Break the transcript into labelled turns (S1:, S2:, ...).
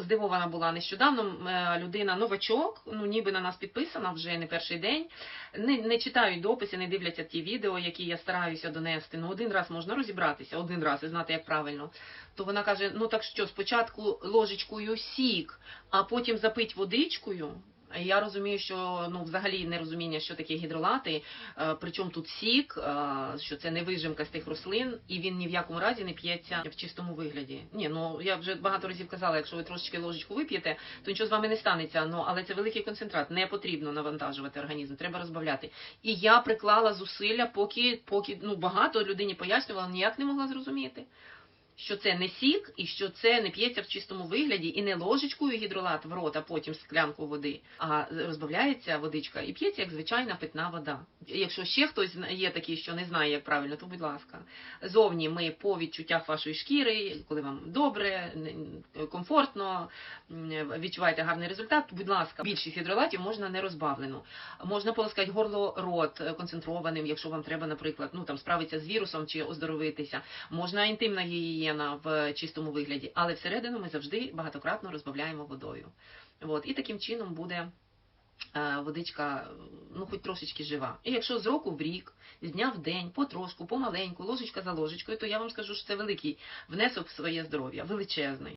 S1: здивована була нещодавно. е, Людина новачок, ну ніби на нас підписана вже не перший день. Не, не читають дописи, не дивляться ті відео, які я стараюся донести. Ну один раз можна розібратися, один раз і знати, як правильно. То вона каже: ну так що, спочатку ложечкою сік, а потім запить водичкою. Я розумію, що ну взагалі нерозуміння, що таке гідролати, е, причому тут сік, е, що це не вижимка з тих рослин, і він ні в якому разі не п'ється в чистому вигляді. Ні, ну я вже багато разів казала, якщо ви трошечки ложечку вип'єте, то нічого з вами не станеться. Ну але це великий концентрат, не потрібно навантажувати організм, треба розбавляти. І я приклала зусилля, поки поки ну багато людині пояснювала, ніяк не могла зрозуміти. Що це не сік, і що це не п'ється в чистому вигляді, і не ложечкою гідролат в рот, а потім склянку води, а розбавляється водичка і п'ється як звичайна питна вода. Якщо ще хтось є такий, що не знає, як правильно, то будь ласка. Зовні ми по відчуттях вашої шкіри, коли вам добре, комфортно, відчуваєте гарний результат, будь ласка, більшість гідролатів можна не розбавлену. Можна полоскати горло, рот е, концентрованим, якщо вам треба, наприклад, ну там справитися з вірусом чи оздоровитися. Можна інтимна гігієна в чистому вигляді, але всередину ми завжди багатократно розбавляємо водою. От, і таким чином буде е, водичка, ну хоч трошечки жива. І якщо з року в рік, з дня в день, потрошку, помаленьку, ложечка за ложечкою, то я вам скажу, що це великий внесок в своє здоров'я, величезний.